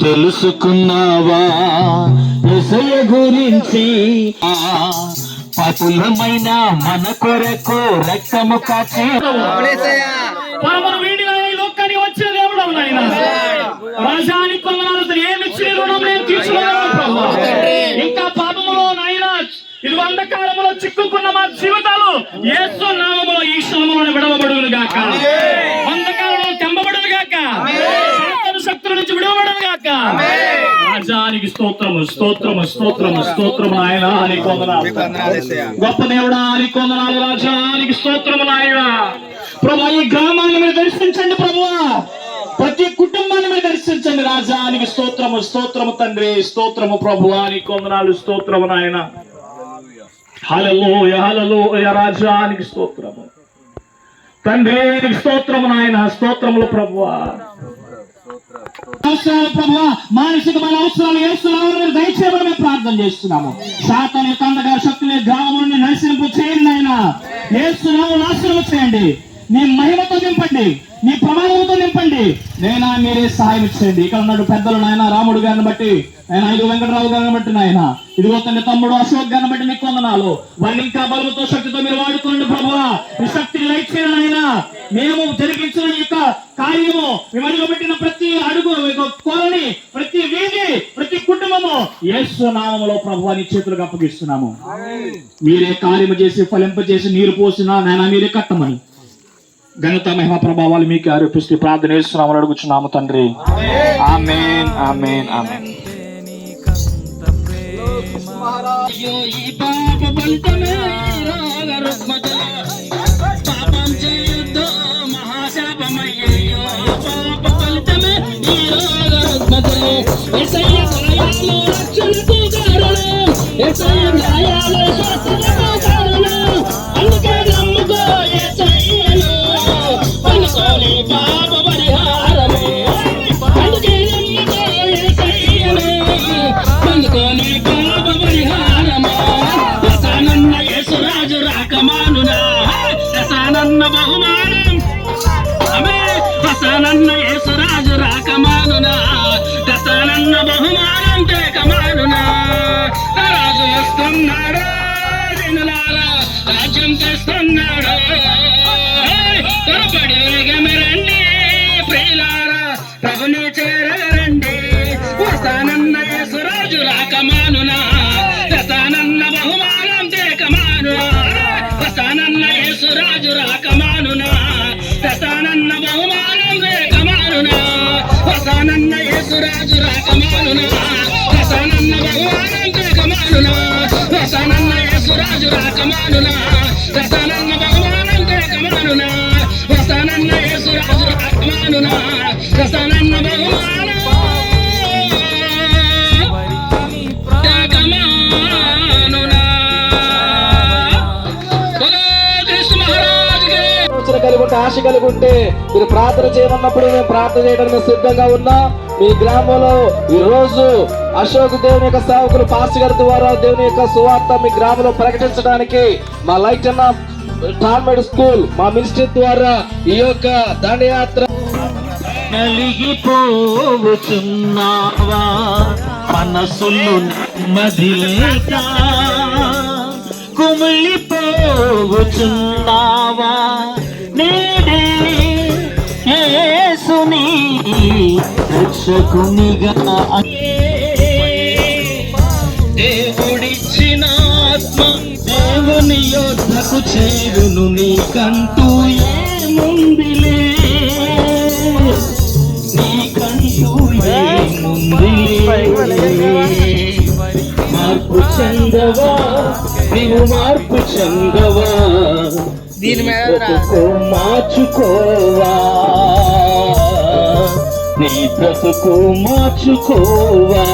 తెలుసుకున్నావా? ఎసయ గురించి? ఆ, పాపులమైన మన కొరకు రక్తము కాచే వచ్చిన దేవుడు నాయన రాజానికి ఏమి రుణం నేను ఇంకా పాపములో నాయన ఇది అంధకారములో చిక్కుకున్న మా జీవితాలు యేసు నామములో ఈ శ్రమములను విడవబడును గాక రాజానికి స్తోత్రము స్తోత్రము స్తోత్రము స్తోత్రము నాయన కొందనాలు గొప్ప దేవుడా అని కొందనాలు రాజానికి స్తోత్రము నాయన. ప్రభా ఈ గ్రామాన్ని మీరు దర్శించండి ప్రభువా ప్రతి కుటుంబాన్ని మీరు దర్శించండి. రాజానికి స్తోత్రము స్తోత్రము తండ్రి స్తోత్రము ప్రభువా అని కొందనాలు స్తోత్రము నాయన. హలలోయ హలలోయ రాజానికి స్తోత్రము. తండ్రి నీకు స్తోత్రము నాయన స్తోత్రములు ప్రభువా. అవసరాలు ప్రభు మానసికమైన అవసరాలు వేస్తున్నామని మీరు దయచేయమని మేము ప్రార్థన చేస్తున్నాము. శాతాన్ని కందగారి శక్తులే గ్రామం నుండి నడిచింపు చేయండి ఆయన వేస్తున్నాము నాశనం చేయండి నీ మహిమతో నింపండి నీ ప్రమాణంతో నింపండి. నైనా మీరే సహాయం ఇచ్చేయండి. ఇక్కడ ఉన్నాడు పెద్దలు నాయన రాముడు గారిని బట్టి ఆయన ఐదు వెంకటరావు గారిని బట్టి నాయన. ఇదిగో తండ్రి తమ్ముడు అశోక్ గారిని బట్టి మీకు వందనాలు. వారిని ఇంకా బలముతో శక్తితో మీరు వాడుకోండి ప్రభువా మీ శక్తిని లైట్ చేయండి ఆయన మేము జరిగించిన యొక్క కార్యము మేము అడుగుపెట్టిన ప్రతి అడుగు కోలని ప్రతి వీధి ప్రతి కుటుంబము యేసు నామములో ప్రభువాని చేతులకు అప్పగిస్తున్నాము. మీరే కార్యము చేసి ఫలింపజేసి నీరు పోసిన నాయన మీరే కట్టమని. ఘనత మహిమ ప్రభావాలు మీకు ఆరోపిస్తూ ప్రార్థన చేస్తున్నామని అడుగుచున్నాము తండ్రి. Amen amen amen. అయ్యో ఈ పాప ఫలితమే రోగ రుగ్మత పాపం తెస్తున్నాడు రాజ్యం తెస్తున్నాడు. వేగమే రండి. Manula. కలిగి ఉంటే మీరు ప్రార్థన చేయమన్నప్పుడు మేము ప్రార్థన చేయడానికి సిద్ధంగా ఉన్నా. మీ గ్రామంలో ఈ రోజు అశోక్ దేవుని యొక్క సేవకులు పాస్టర్ గారి ద్వారా దేవుని యొక్క సువార్త మీ గ్రామంలో ప్రకటించడానికి మా లైట్ అన్న టార్మెడ్ స్కూల్ మా మినిస్ట్రీ ద్వారా ఈ యొక్క దండయాత్ర నలిగిపోవచున్నావా? మనసులు నెమ్మది లేక కుమిలిపోవచున్నావా రక్షకునిగా దేవుడిచ్చిన ఆత్మ దేవుని యోధకు చేరును నీకంటూ ఏముందిలే నీకంటూ ఏముందిలే మార్పు చెందవా నీవు మార్పు చెందవా దీని మీద మార్చుకోవా? నీ బ్రతుకు మార్చుకోవా?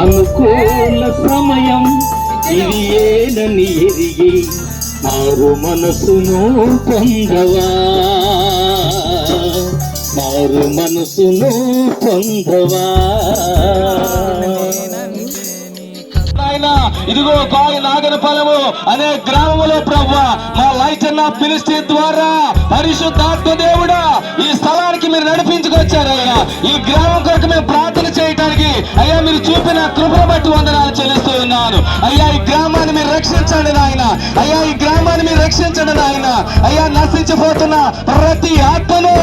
అనుకూల సమయం ఇది ఏనని ఎరిగి మారు మనసును పొందవా? మారు మనసును పొందవా? నాయన ఇదిగో గాయ నాగన ఫలము. అనే గ్రామంలో ప్రభు మా లైచన్న పిలిస్తే ద్వారా పరిశుద్ధాత్మ దేవుడా ఈ స్థలానికి మీరు నడిపించుకొచ్చారయ్యా. ఈ గ్రామం కొరకు మేము ప్రార్థన చేయటానికి అయ్యా మీరు చూపిన కృపను బట్టి వందనాలు చెల్లిస్తూ ఉన్నాను. అయ్యా ఈ గ్రామాన్ని మీరు రక్షించండి నాయన. అయ్యా ఈ గ్రామాన్ని మీరు రక్షించండి నాయన. అయ్యా నశించిపోతున్న ప్రతి ఆత్మను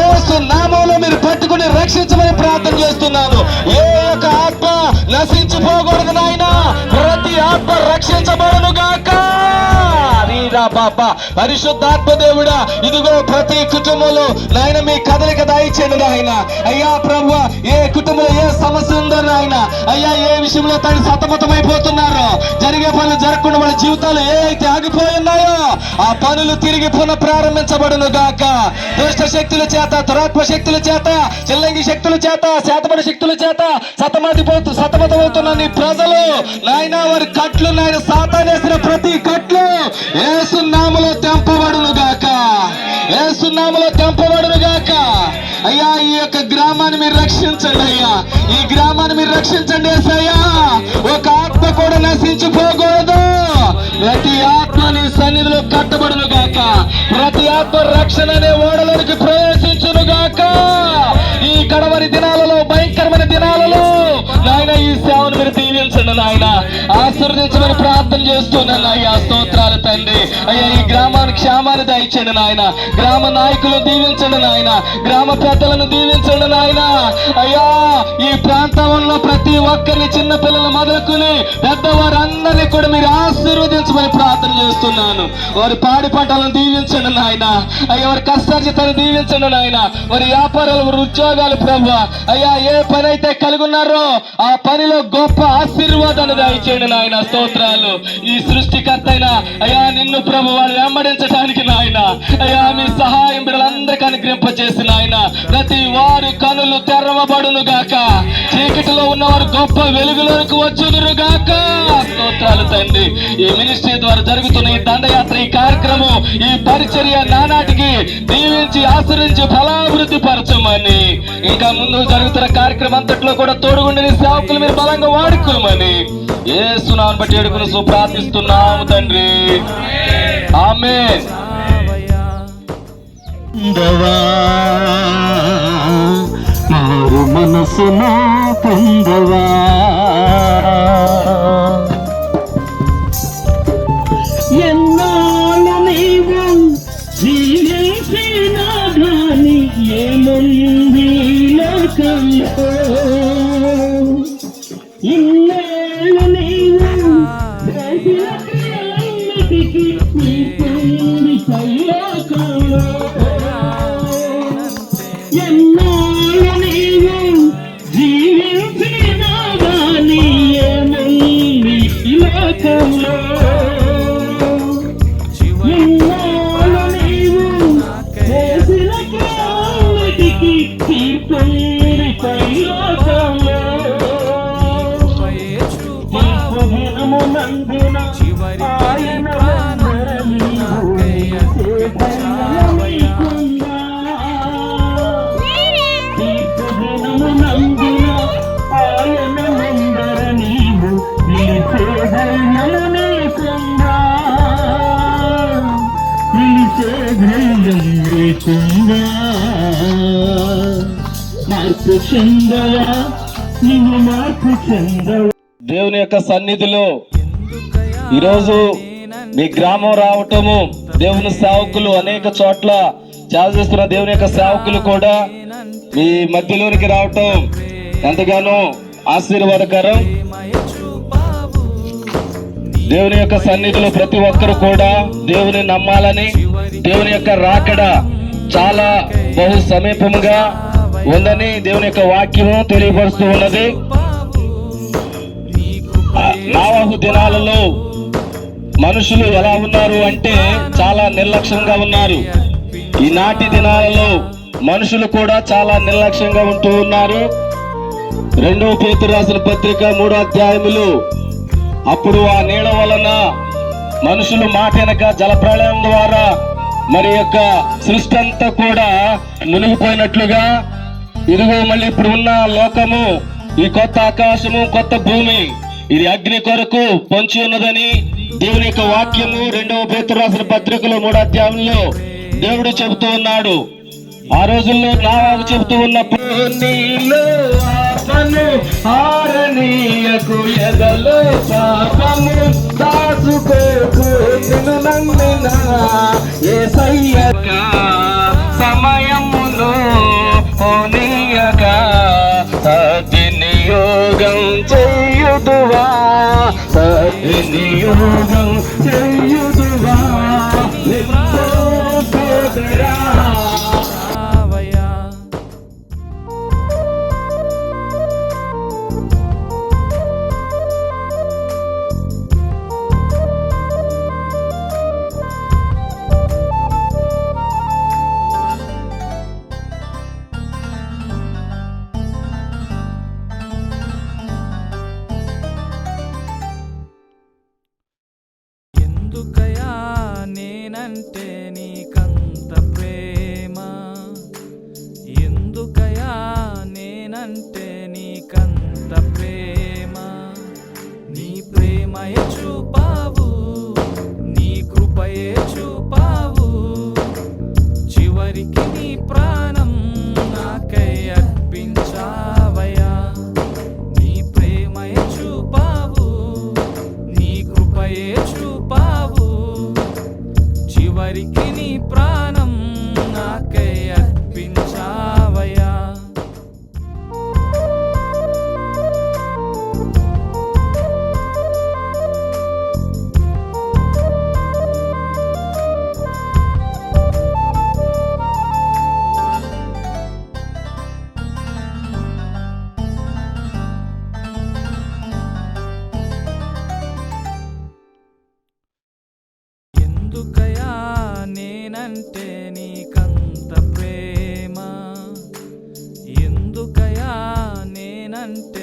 ఏసు నామంలో మీరు పట్టుకుని రక్షించమని ప్రార్థన చేస్తున్నాను. ఏ యొక్క ఆత్మ నశించిపోకూడదు నాయన. ప్రతి ఆత్మ రక్షించబడను గాక రా బాబా పరిశుద్ధాత్మ దేవుడా ఇదిగో ప్రతి కుటుంబంలో నాయన మీ కదలిక దాయిచ్చేయండి నాయన. అయ్యా ప్రభు ఏ కుటుంబంలో ఏ సమస్య ఉందో నాయన అయ్యా ఏ విషయంలో తను సతమతమైపోతున్నారో జరిగే పనులు జరగకుండా వాళ్ళ జీవితాలు ఏ అయితే ఆగిపోయి ఉన్నాయో ఆ పనులు తిరిగి పునః ప్రారంభించబడును గాక. దుష్ట శక్తుల చేత దురాత్మ శక్తుల చేత చిల్లంగి శక్తుల చేత శాతపడ శక్తుల చేత సతమతిపోతూ సతమతమవుతున్న నీ ప్రజలు నాయన వారి కట్లు నాయన సాతానేసిన ప్రతి కట్లు ఏ ఏసునామలో తెంపబడును గాక ఏసునామలో తెంపబడును గాక అయ్యా ఈ యొక్క గ్రామాన్ని మీరు రక్షించండి అయ్యా. ఈ గ్రామాన్ని మీరు రక్షించండి ఏసయ్యా. ఒక ఆత్మ కూడా నశించిపోకూడదు. ప్రతి ఆత్మ నీ సన్నిధిలో కట్టబడును గాక ప్రతి ఆత్మ రక్షణ అనే ఓడలోనికి ప్రవేశించును దీవించండి నాయన ఆశీర్వదించమని ప్రార్థన చేస్తున్నాను అయ్యా స్తోత్రాలు తండ్రి. అయ్యా ఈ గ్రామానికి క్షేమాన్ని దయచండి నాయన. గ్రామ నాయకులు దీవించండి నాయన. గ్రామ పెద్దలను దీవించండి నాయన. అయ్యా ఈ ప్రాంతంలో ప్రతి ఒక్కరిని చిన్న పిల్లలు మొదలుకుని పెద్దవారందరినీ కూడా మీరు ఆశీర్వదించమని ప్రార్థన చేస్తున్నాను. వారి పాడి పంటలను దీవించండి నాయన. అయ్యా వారి కష్టార్జితాన్ని దీవించండి నాయన. వారి వ్యాపారాలు వారి ఉద్యోగాలు ప్రభు. అయ్యా ఏ పని అయితే కలిగి ఉన్నారో ఆ పనిలో గొప్ప ఆశీర్వాదాలు దయచేయండి నాయన స్తోత్రాలు. ఈ సృష్టికర్త అయిన అయ్యా నిన్ను ప్రభు వాళ్ళు వెంబడించడానికి నాయన. అయ్యా మీ సహాయం బిడ్డలందరికీ అనుగ్రహింపచేసి నాయన. ప్రతి వారి కనులు తెరవబడును గాక. చీకటిలో ఉన్నవారు గొప్ప వెలుగులోకి వచ్చుదురు గాక. స్తోత్రాలు తండ్రి. ఈ మినిస్ట్రీ ద్వారా జరుగుతున్న ఈ దండయాత్ర ఈ కార్యక్రమం ఈ పరిచర్య నానాటికి దీవించి ఆశ్రయించి ఫలాభివృద్ధి పరచమని. ఇంకా ముందు జరుగుతున్న కార్యక్రమం అంతట్లో కూడా తోడుగుండని సేవకులు మీరు బలంగా వాడుకోమని. ఏ బట్టి ఎడుకుని ప్రార్థిస్తున్నాము తండ్రి. ఆమె పొందవా మారు మనసును పొందవా ఎన్నాళ్ళు నీవు జీవించినా గాని ఏముంది లోకంలో? ధైర్యము నీకుందా. నిలిచే ధైర్యం మార్పు చెందవా మార్పు చెందవా దేవుని యొక్క సన్నిధిలో ఈరోజు మీ గ్రామం రావటము దేవుని సేవకులు అనేక చోట్ల సేవ చేస్తున్న దేవుని యొక్క సేవకులు కూడా మీ మధ్యలోనికి రావటం ఎంతగానో ఆశీర్వాదకరం దేవుని యొక్క సన్నిధిలో ప్రతి ఒక్కరు కూడా దేవుని నమ్మాలని దేవుని యొక్క రాకడ చాలా బహు సమీపముగా ఉందని దేవుని యొక్క వాక్యము తెలియపరుస్తూ ఉన్నది. నావాహు దినాలలో మనుషులు ఎలా ఉన్నారు అంటే చాలా నిర్లక్ష్యంగా ఉన్నారు. ఈనాటి దినాలలో మనుషులు కూడా చాలా నిర్లక్ష్యంగా ఉంటూ ఉన్నారు. రెండవ పేతురు రాసిన పత్రిక మూడో అధ్యాయములు అప్పుడు ఆ నీడ వలన మనుషులు మాటెనక జలప్రళయం ద్వారా మరి యొక్క సృష్టి అంతా కూడా మునిగిపోయినట్లుగా ఇదిగో మళ్ళీ ఇప్పుడు ఉన్న లోకము ఈ కొత్త ఆకాశము కొత్త భూమి ఇది అగ్ని కొరకు పొంచి ఉన్నదని దేవుని యొక్క వాక్యము రెండవ పేతురు రాసిన పత్రికలు మూడో అధ్యాయంలో దేవుడు చెబుతూ ఉన్నాడు. ఆ రోజుల్లో నా చెబుతూ ఉన్నప్పుడు మమతను ఆరణీయకు ఎదలో పాపము. దాచుకోకు నిన్ను నమ్మిన ఏ సయ్యక సమయములో ఓనీయక సద్వినియోగం చేయుదువా సద్వినియోగం చేయుదువా. నిన్నో సోదరా gente.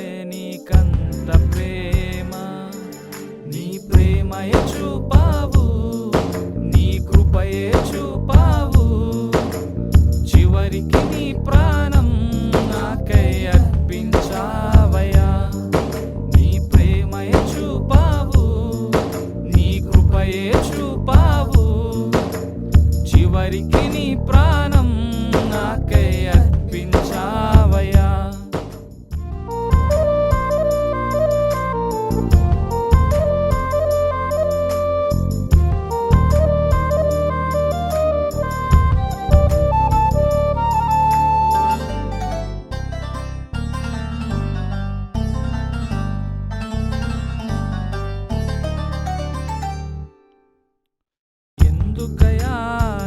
బ్రతుకయా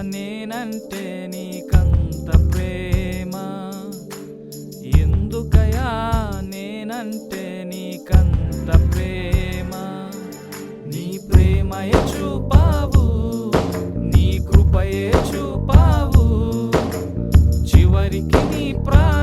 నేనంటే నీకంత ప్రేమ? ఎందుకయా నేనంటే నీకంత ప్రేమ? నీ ప్రేమయే చూపావు నీ కృపయే చూపావు. చివరికి నీ ప్రా